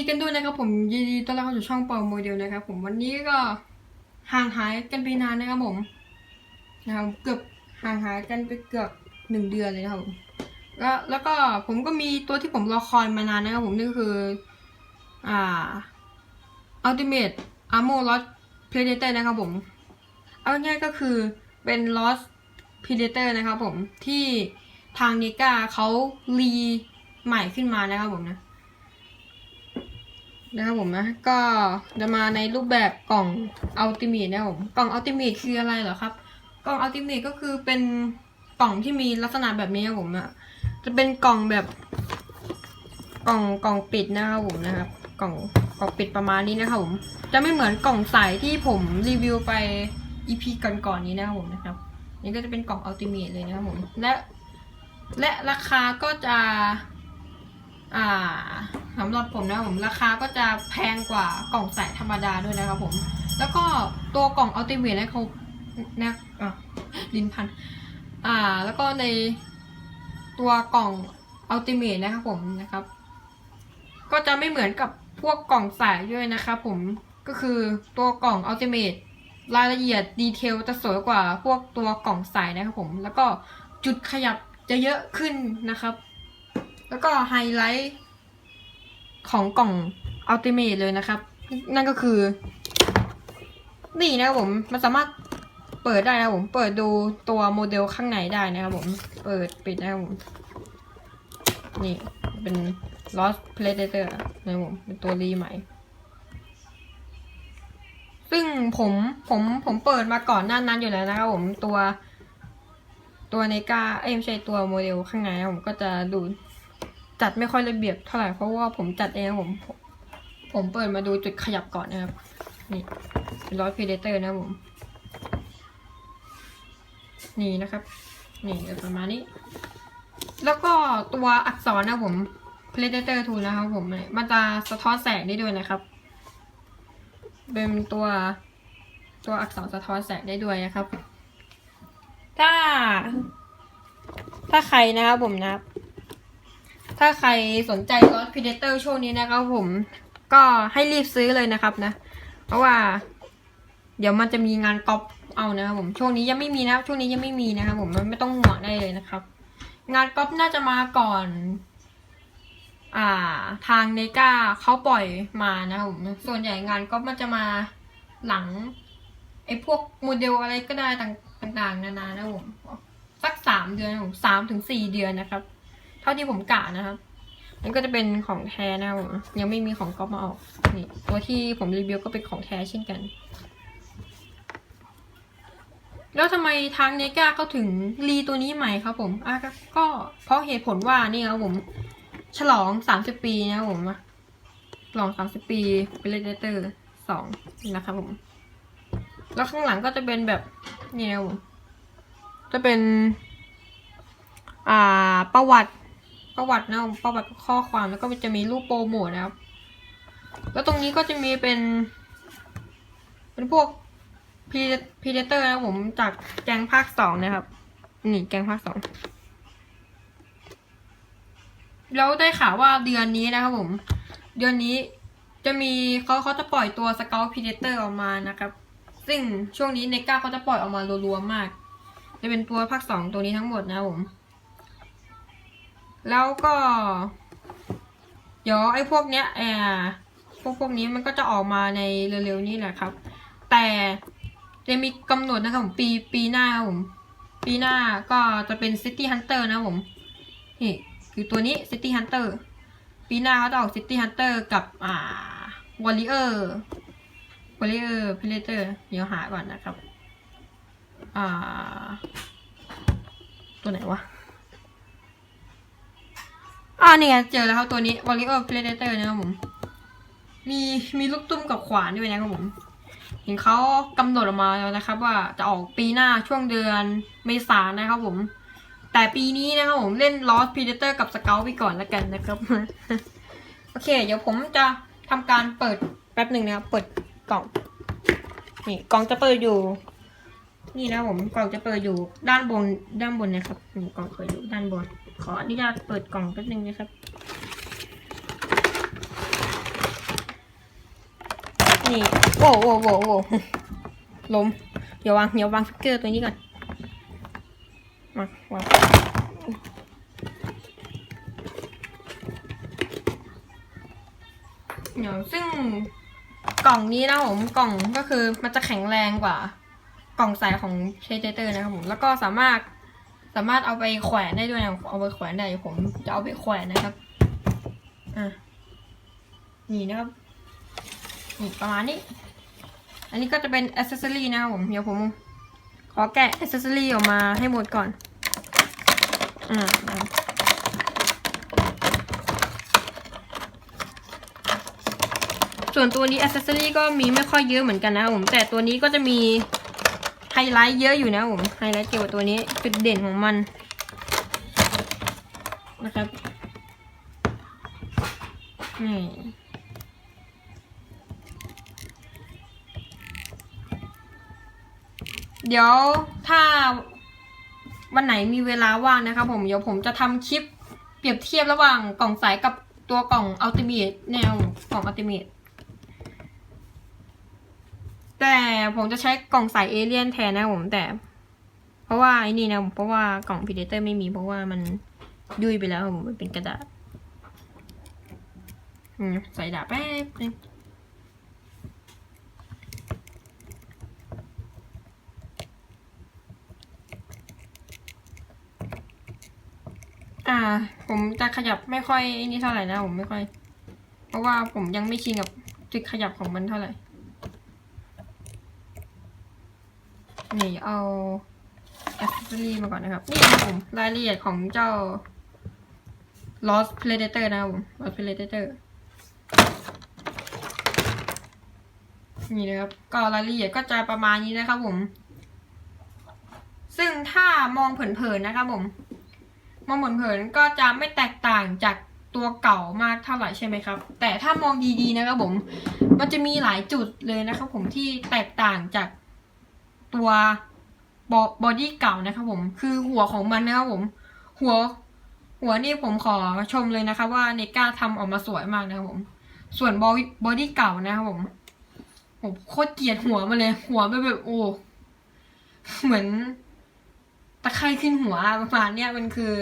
ดีกันด้วยนะครับผมยินดีต้อนรับเข้าสู่ช่องเปาโมเดลนะครับผมวันนี้ก็ห่างหายกันไปนานนะครับผมนะครับเกือบห่างหายกันไปเกือบหนึ่งเดือนเลยนะครับผมแล้วแล้วก็ผมก็มีตัวที่ผมรอคอยมานานนะครับผมนั่นก็คืออ่า Ultimate Armor Lost Predator นะครับผม เอาง่ายก็คือเป็น Lost Predator นะครับผมที่ทางเนกาเขารีใหม่ขึ้นมานะครับผมนะ นะครับผมนะ ก็จะมาในรูปแบบกล่องอัลติเม e นะครับผมกล่องอัลติเม e คืออะไรเหรอครับ กล่องอัลติเม e ก็คือเป็นกล่องที่มีลักษณะแบบนี้ครับผมอะจะเป็นกล่องแบบกล่องกล่องปิดนะครับผมนะครับ กล่องกล่องปิดประมาณนี้นะครับผมจะไม่เหมือนกล่องใสที่ผมรีวิวไป EP ก่อนๆนี้นะครับผมนะครับนี่ก็จะเป็นกล่องอัลติเม e เลยนะครับผมและและราคาก็จะ อ่า สำหรับผมนะผมราคาก็จะแพงกว่ากล่องใสธรรมดาด้วยนะครับผม แล้วก็ตัวกล่องอัลติเมทนะเขานะอะลิ้นพัน อ่า แล้วก็ในตัวกล่องอัลติเมทนะครับผมนะครับ ก็จะไม่เหมือนกับพวกกล่องใสด้วยนะครับผมก็คือตัวกล่องอัลติเมทรายละเอียดดีเทลจะสวยกว่าพวกตัวกล่องใสนะครับผม แล้วก็จุดขยับจะเยอะขึ้นนะครับ แล้วก็ไฮไลท์ ของกล่องอัลติเม e เลยนะครับ นั่นก็คือ นี่นะครับผม มันสามารถเปิดได้นะครับผม เปิดดูตัวโมเดลข้างในได้นะครับผม เปิดปิดนะครับผม นี่เป็น Lost Predator นะครับผมเป็นตัวรีใหม่ ซึ่งผมผมผมเปิดมาก่อนหน้านั้นอยู่แล้วนะครับผมตัว ตัวเนกาเอ้ไม่ใช่ตัวโมเดลข้างในนะผมก็จะดู จัดไม่ค่อยระเบียบเท่าไหร่เพราะว่าผมจัดเองผม ผมเปิดมาดูจุดขยับก่อนนะครับ นี่เป็นร้อยพีเดเตอร์นะผม นี่นะครับ นี่ประมาณนี้ แล้วก็ตัวอักษรนะครับผม Predator 2นะครับผม มันจะสะท้อนแสงได้ด้วยนะครับ เป็นตัวตัวอักษรสะท้อนแสงได้ด้วยนะครับ ถ้า ถ้าใครนะครับผมนะครับ ถ้าใครสนใจรถ Predator ช่วงนี้นะครับผม ก็ให้รีบซื้อเลยนะครับนะ เพราะว่า เดี๋ยวมันจะมีงานก๊อปเอานะครับผม ช่วงนี้ยังไม่มีนะช่วงนี้ยังไม่มีนะครับผมไม่ต้องห่วงได้เลยนะครับ งานก๊อปน่าจะมาก่อน อ่า ทางเนก้าเขาปล่อยมานะครับผม ส่วนใหญ่งานก๊อปมันจะมาหลังไอ้พวกโมเดลอะไรก็ได้ต่างๆนานานะครับผมสักสามเดือนนะครับผมสามถึงสี่เดือนนะครับ เท่าที่ผมกะนะครับนั่นก็จะเป็นของแท้นะผมยังไม่มีของก๊อปมาออกนี่ตัวที่ผมรีวิวก็เป็นของแท้เช่นกัน แล้วทำไมทางเนก้าเขาถึงรีตัวนี้ใหม่ครับผมอะก็เพราะเหตุผลว่านี่ครับผมฉลองสามสิบปีนะครับผมอะฉลองสามสิบปีเป็นเลเตอร์สองนะครับผม แล้วข้างหลังก็จะเป็นแบบนี่นะครับผมจะเป็น อ่าประวัติ ประวัตินะผมประวัติข้อความแล้วก็จะมีรูปโปรโมทนะครับ แล้วตรงนี้ก็จะมีเป็น เป็นพวกพีพีเดเตอร์นะผมจากแกงภาคสองนะครับ นี่แกงภาคสองแล้วได้ข่าวว่าเดือนนี้นะครับผม เดือนนี้จะมีเขาเขาจะปล่อยตัวสเกลพีเดเตอร์ออกมานะครับ ซึ่งช่วงนี้เนก้าเขาจะปล่อยออกมารัวๆมาก จะเป็นตัวภาคสองตัวนี้ทั้งหมดนะครับผม แล้วก็ เดี๋ยวไอ้พวกเนี้ยเออพวกพวกนี้มันก็จะออกมาในเร็วๆนี้แหละครับ แต่จะมีกำหนดนะครับผมปีปีหน้าครับผม ปีหน้าก็จะเป็น City Hunter นะผมนี่คือตัวนี้ City Hunter ปีหน้าเขาจะออก City Hunter กับอ่า Warrior Warrior Predator เดี๋ยวหาก่อนนะครับ อ่า ตัวไหนวะ อ่านี่ไงเจอแล้วครับตัวนี้ Warrior Predator นะครับผม มีมีลูกตุ้มกับขวานด้วยนะครับผม เห็นเขากำหนดออกมาแล้วนะครับ ว่าจะออกปีหน้าช่วงเดือนเมษายนนะครับผม แต่ปีนี้นะครับผมเล่น Lost Predator กับ Scout ไปก่อนแล้วกันนะครับ โอเค เดี๋ยวผมจะทำการเปิดแป๊บหนึ่งนะครับ เปิดกล่อง นี่กล่องจะเปิดอยู่ นี่นะผมกล่องจะเปิดอยู่ด้านบนด้านบนนะครับกล่องเปิดอยู่ด้านบน ขออนุญาตเปิดกล่องแป๊บนึงนะครับ นี่โว้โว้โว้โว้ล้มเดี๋ยววางเดี๋ยววางฟิกเกอร์ตัวนี้ก่อนมาวางเดี๋ยวซึ่งกล่องนี้นะผมกล่องก็คือมันจะแข็งแรงกว่า กล่องใสของเชเตอร์นะครับผมแล้วก็สามารถ สามารถเอาไปแขวนได้ด้วยนะเอาไปแขวนได้ผมจะเอาไปแขวนนะครับอะนี่นะครับนี่ประมาณนี้ อันนี้ก็จะเป็นอ c เซสซอรีนะครับผมเดี๋ยวผมขอแกะอ c เซสซอรีออกมาให้หมดก่อนอ่านะส่วนตัวนี้อ c เซสซอรีก็มีไม่ค่อยเยอะเหมือนกันนะครับผมแต่ตัวนี้ก็จะมี ไฮไลท์เยอะอยู่นะผมไฮไลท์เกี่ยวกับตัวนี้จุดเด่นของมันนะครับนี่เดี๋ยวถ้าวันไหนมีเวลาว่างนะครับผมเดี๋ยวผมจะทำคลิปเปรียบเทียบระหว่างกล่องใสกับตัวกล่องอัลติเม e แนวกล่องอัลติเม e แต่ผมจะใช้กล่องใสเอเลี่ยนแทนนะผมแต่ เพราะว่าไอ้นี่นะเพราะว่ากล่องพีเดเตอร์ไม่มีเพราะว่ามันยุ่ยไปแล้วผมมันเป็นกระดาษใส่ดาบแป๊บนึงอ่า ผมจะขยับไม่ค่อยนี่เท่าไหร่นะผมไม่ค่อย เพราะว่าผมยังไม่ชินกับจุดขยับของมันเท่าไหร่ นี่เอา accessory มาก่อนนะครับ นี่นะครับผมรายละเอียดของเจ้า Lost Predator นะครับผม Lost Predator นี่นะครับ ก็รายละเอียดก็จะประมาณนี้นะครับผม ซึ่งถ้ามองเผินๆนะครับผม มองเผินๆก็จะไม่แตกต่างจากตัวเก่ามากเท่าไหร่ใช่ไหมครับ แต่ถ้ามองดีๆนะครับผม มันจะมีหลายจุดเลยนะครับผมที่แตกต่างจาก ตัวบอดี้เก่านะครับผม คือหัวของมันนะครับผม หัว หัวนี่ผมขอชมเลยนะครับว่าเนก้าทำออกมาสวยมากนะครับผม ส่วนบอบอดี้เก่านะครับผมผมโคตรเกลียดหัวมันเลย หัวแบบแบบโอ้เหมือนตะไคร่ขึ้นหัวประมาณเนี้ยมันคือ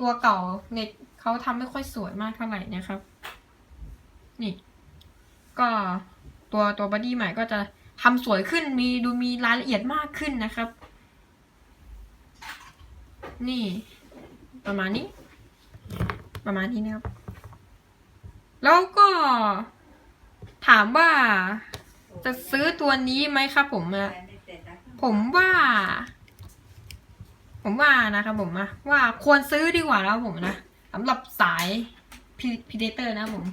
ตัวเก่าเน็ตเขาทำไม่ค่อยสวยมากเท่าไหร่นะครับ นี่ ก็ตัวตัวบอดี้ใหม่ก็จะ ทำสวยขึ้นมีดูมีรายละเอียดมากขึ้นนะครับ นี่ ประมาณนี้ ประมาณนี้นะครับ แล้วก็ถามว่าจะซื้อตัวนี้ไหมครับผมอะผมว่า ผมว่านะครับผมนะว่าควรซื้อดีกว่าแล้วผมนะสำหรับสายพีเดเตอร์นะผม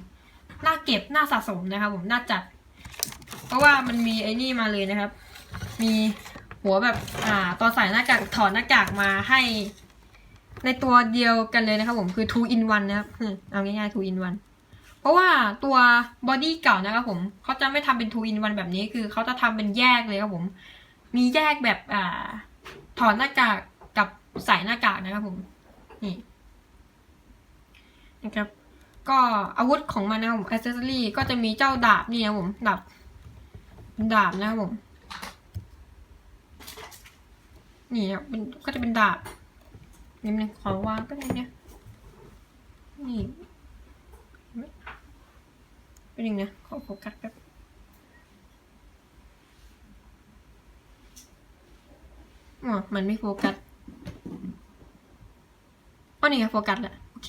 น่าเก็บ น่าสะสมนะครับผม น่าจัด เพราะว่ามันมีไอ้นี่มาเลยนะครับ มีหัวแบบอ่าตอนใส่หน้ากากถอดหน้ากากมาให้ ในตัวเดียวกันเลยนะครับผมคือ two in one นะครับเอาง่ายๆ two in one เพราะว่าตัวบอดี้เก่านะครับผมเขาจะไม่ทำเป็น two in one แบบนี้คือเขาจะทำเป็นแยกเลยครับผม มีแยกแบบอ่าถอดหน้ากากกับใส่หน้ากากนะครับผมนี่นะครับก็อาวุธของมันนะครับผมอ c เซอรี่ก็จะมีเจ้าดาบนี่นะผมดาบ ดาบนะครับผม นี่นะครับเป็นก็จะเป็นดาบนิดนึงขอวางก็ได้เนี่ย นี่เป็นยังไงขอโฟกัสแป๊บอ๋อมันไม่โฟกัสอ๋อนี่ไงโฟกัสแหล้วโอเค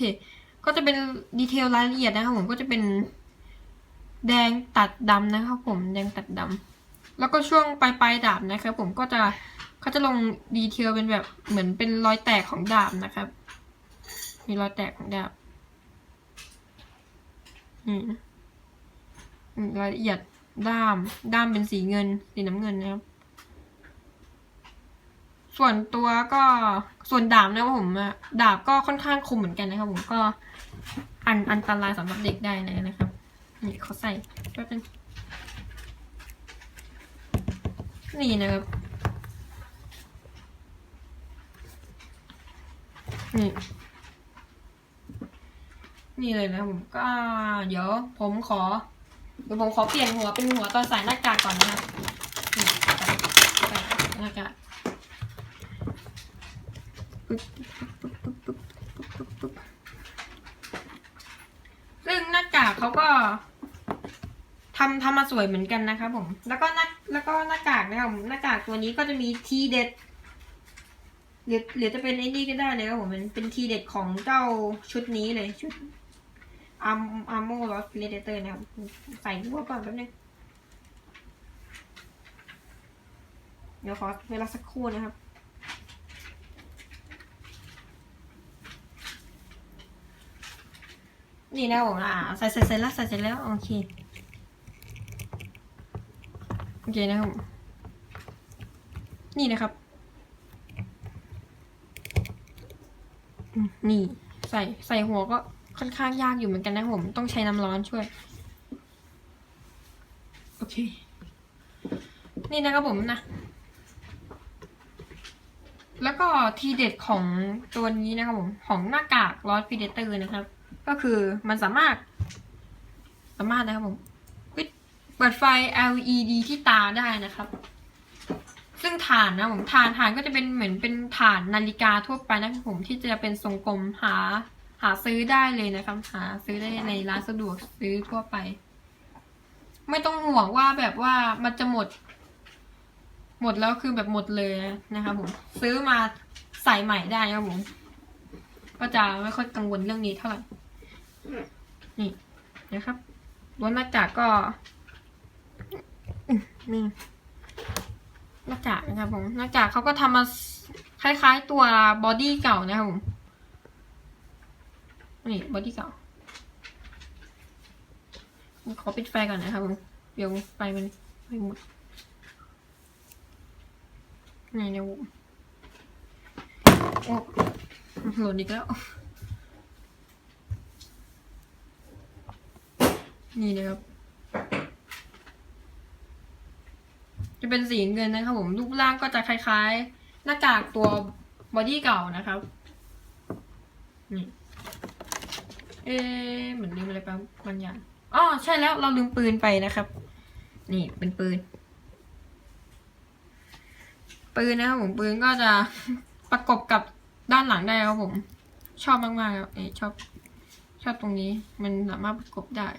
ก็จะเป็นดีเทลรายละเอียดนะครับผมก็จะเป็น แดงตัดดำนะครับผมแดงตัดดำแล้วก็ช่วงปลายปลายดาบนะครับผมก็จะเขาจะลงดีเทลเป็นแบบเหมือนเป็นรอยแตกของดาบนะครับ มีรอยแตกของดาบนี่นะอืมรายละเอียดด้าม ด้ามเป็นสีเงิน สีน้ำเงินนะครับ ส่วนตัวก็ส่วนดาบนะครับผมอะดาบก็ค่อนข้างคมเหมือนกันนะครับผมก็อันอันตรายสำหรับเด็กได้เลยนะครับ นี่เขาใส่แป๊บนึงนี่นะครับนี่นี่เลยนะผมก็เดี๋ยวผมขอเดี๋ยวผมขอเปลี่ยนหัวเป็นหัวตอนใส่หน้ากากก่อนนะครับหน้ากากปึ๊บปึ๊บปึ๊บปึ๊บปึ๊บปึ๊บปึ๊บซึ่งหน้ากากเขาก็ ทำทำมาสวยเหมือนกันนะครับผม แล้วก็หน้าแล้วก็หน้ากากนะครับผมหน้ากากตัวนี้ก็จะมีทีเด็ดหรือหรือจะเป็นไอ้นี่ก็ได้เลยครับผมมันเป็นทีเด็ดของเจ้าชุดนี้เลยชุดอาร์อาร์โมลอสเลเดเตอร์นะครับใส่หัวก่อนแป๊บนึงเดี๋ยวขอเวลาสักครู่นะครับ นี่นะครับผมอ่าใส่ใส่ใส่แล้วใส่เสร็จแล้ว โอเค เคนะครับ นี่นะครับ นี่ใส่ใส่หัวก็ค่อนข้างยากอยู่เหมือนกันนะผม ต้องใช้น้ำร้อนช่วย โอเค นี่นะครับผมนะ แล้วก็ทีเด็ดของตัวนี้นะครับผม ของหน้ากากลอสพีเดเตอร์นะครับ ก็คือมันสามารถ สามารถนะครับผม ปิดไฟ LED ที่ตาได้นะครับ ซึ่งฐานนะผมฐานฐานก็จะเป็นเหมือนเป็นฐานนาฬิกาทั่วไปนะครับผมที่จะเป็นทรงกลมหา หาซื้อได้เลยนะครับ หาซื้อได้ในร้านสะดวกซื้อทั่วไป ไม่ต้องห่วงว่าแบบว่ามันจะหมด หมดแล้วคือแบบหมดเลยนะครับผมซื้อมาใส่ใหม่ได้นะครับผมก็จะไม่ค่อยกังวลเรื่องนี้เท่าไหร่นี่นะครับล้วนหน้ากากก็ นี่หน้ากากนะครับผมหน้ากากเขาก็ทำมาคล้าย ๆ ตัวบอดี้เก่านะครับผมนี่บอดี้เก่าขอปิดไฟก่อนนะครับผมเดี๋ยวไฟมันไม่หมดนี่เดี๋ยวโอ้หล่นอีกแล้ว นี่นะครับ จะ เป็นสีเงินนะครับผมรูปร่างก็จะคล้ายๆ หน้ากากตัวบอดี้เก่านะครับนี่เอ๊เหมือนลืมอะไรไปบางอย่างอ๋อใช่แล้วเราลืมปืนไปนะครับ นี่เป็นปืน ปืนนะครับผมปืนก็จะประกบกับด้านหลังได้ครับผม ชอบมากๆครับเอ๊ชอบ ชอบตรงนี้ มันสามารถประกบได้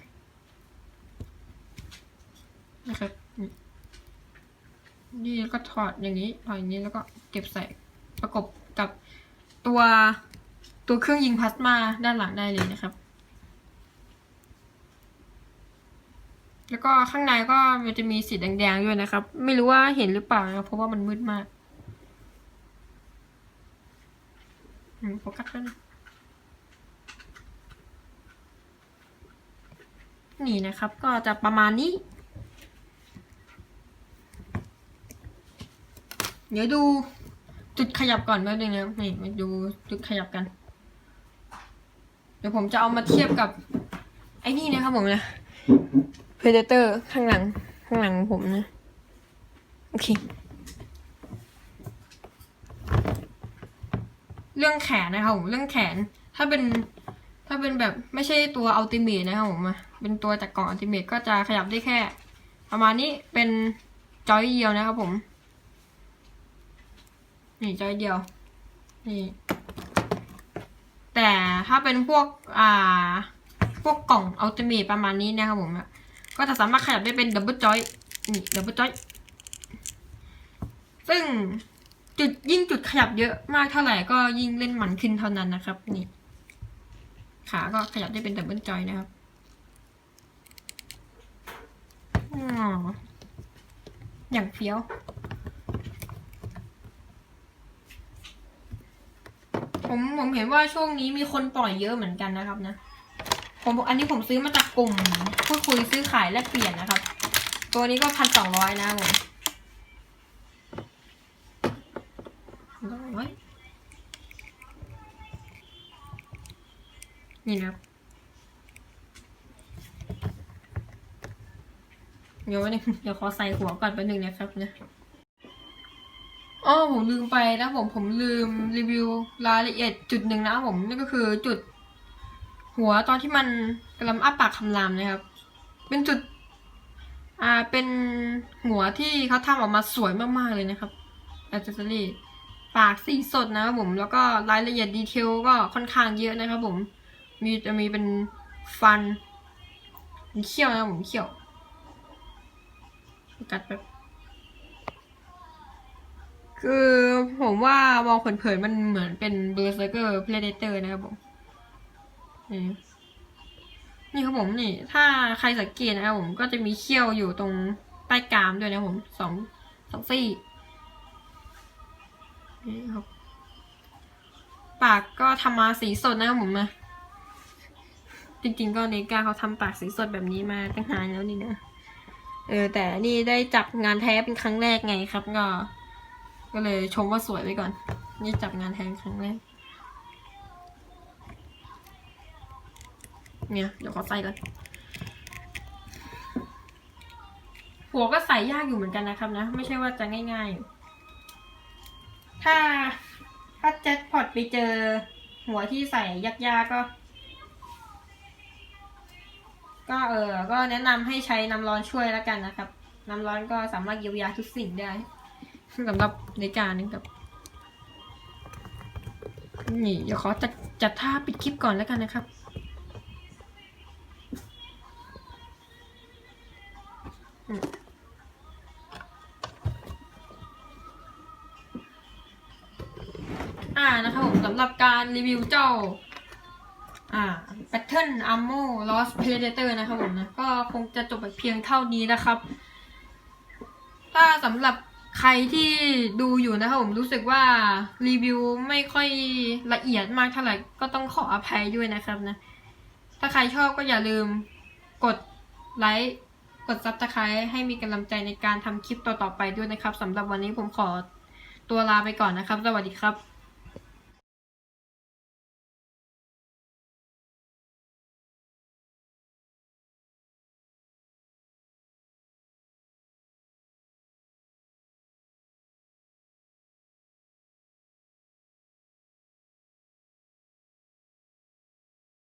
นะครับ นี่แล้วก็ถอดอย่างนี้ถอดอย่างนี้แล้วก็เก็บใส่ประกบกับตัวตัวเครื่องยิงพลาสมาด้านหลังได้เลยนะครับ แล้วก็ข้างในก็มันจะมีสีแดงๆด้วยนะครับ ไม่รู้ว่าเห็นหรือเปล่านะเพราะว่ามันมืดมากโฟกัสแล้วนนี่นะครับ ก็จะประมาณนี้ เดี๋ยวดูจุดขยับก่อนแป๊บนึงนะนี่มาดูจุดขยับกัน เดี๋ยวผมจะเอามาเทียบกับ ไอ้นี่นะครับผมนะ Predator ข้างหลัง ข้างหลังผมนะ โอเค เรื่องแขนนะครับผมเรื่องแขน ถ้าเป็น ถ้าเป็นแบบไม่ใช่ตัวอัลติเม e นะครับผมอะเป็นตัวจากกล่องอัลติเม e ก็จะขยับได้แค่ ประมาณนี้เป็นจอยเดียวนะครับผม นี่จอยเดียว นี่ แต่ถ้าเป็นพวก อ่า พวกกล่องอัลติเม e ประมาณนี้นะครับผมอะก็จะสามารถขยับได้เป็นดับเบิลจอย นี่ดับเบิลจอย ซึ่งจุดยิ่งจุดขยับเยอะมากเท่าไหร่ก็ยิ่งเล่นมันขึ้นเท่านั้นนะครับ นี่ ขาก็ขยับได้เป็นดับเบิลจอยนะครับอ๋ออย่างเฟี้ยว ผมผมเห็นว่าช่วงนี้มีคนปล่อยเยอะเหมือนกันนะครับนะ ผมอันนี้ผมซื้อมาจากกลุ่มพูดคุยซื้อขายแลกเปลี่ยนนะครับ ตัวนี้ก็พันสองร้อยนะผมร้อยนี่นะเดี๋ยวนึงเดี๋ยวขอใส่หัวก่อนแป๊บนึงนะครับนะ อ๋อผมลืมไปนะผมผมลืมรีวิวรายละเอียดจุดหนึ่งนะผมนั่นก็คือจุด หัวตอนที่มันกำลังอ้าปากคำรามนะครับ เป็นจุด อ่าเป็นหัวที่เขาทำออกมาสวยมากๆเลยนะครับแอ c เซสซอรี่ปากสีสดนะครับผมแล้วก็รายละเอียดดีเทลก็ค่อนข้างเยอะนะครับผมมีจะมีเป็นฟันมีเขี้ยวนะครับผมเขี้ยวกัดแบบ คือผมว่ามองเผินๆมันเหมือนเป็นเบอร์เซอร์เกอร์เพลเดเตอร์นะครับผมนี่ครับผมนี่ ถ้าใครสังเกตนะครับผมก็จะมีเขี้ยวอยู่ตรงใต้กรามด้วยนะผมสองสองซี่นี่ครับปากก็ทำมาสีสดนะครับผมนะจริงๆก็เนกาเขาทำปากสีสดแบบนี้มาตั้งนานแล้วนี่นะเออแต่นี่ได้จับงานแท้เป็นครั้งแรกไงครับก็ ก็เลยชมว่าสวยไว้ก่อน นี่จับงานแทนครั้งแรกเนี่ยเดี๋ยวขอใส่ก่อนหัวก็ใส่ยากอยู่เหมือนกันนะครับนะ ไม่ใช่ว่าจะง่ายๆ ถ้าถ้าแจ็คพอตไปเจอ หัวที่ใส่ยากๆก็ ก็เออ ก็แนะนำให้ใช้น้ำร้อนช่วยแล้วกันนะครับ น้ำร้อนก็สามารถเยียวยาทุกสิ่งได้ สำหรับในการนึงกับนี่เดี๋ยวขอจัดจัดท่าปิดคลิปก่อนแล้วกันนะครับอืมอ่านะครับผมสำหรับการรีวิวเจ้า อ่า Pattern Ammo Lost Predator นะครับผมนะ ก็คงจะจบไปเพียงเท่านี้นะครับ ถ้าสำหรับ ใครที่ดูอยู่นะครับผมรู้สึกว่ารีวิวไม่ค่อยละเอียดมากเท่าไหร่ก็ต้องขออภัยด้วยนะครับนะ ถ้าใครชอบก็อย่าลืมกดไลค์กดซับสไครต์ให้มีกำลังใจในการทำคลิปต่อๆไปด้วยนะครับสำหรับวันนี้ผมขอตัวลาไปก่อนนะครับ สวัสดีครับ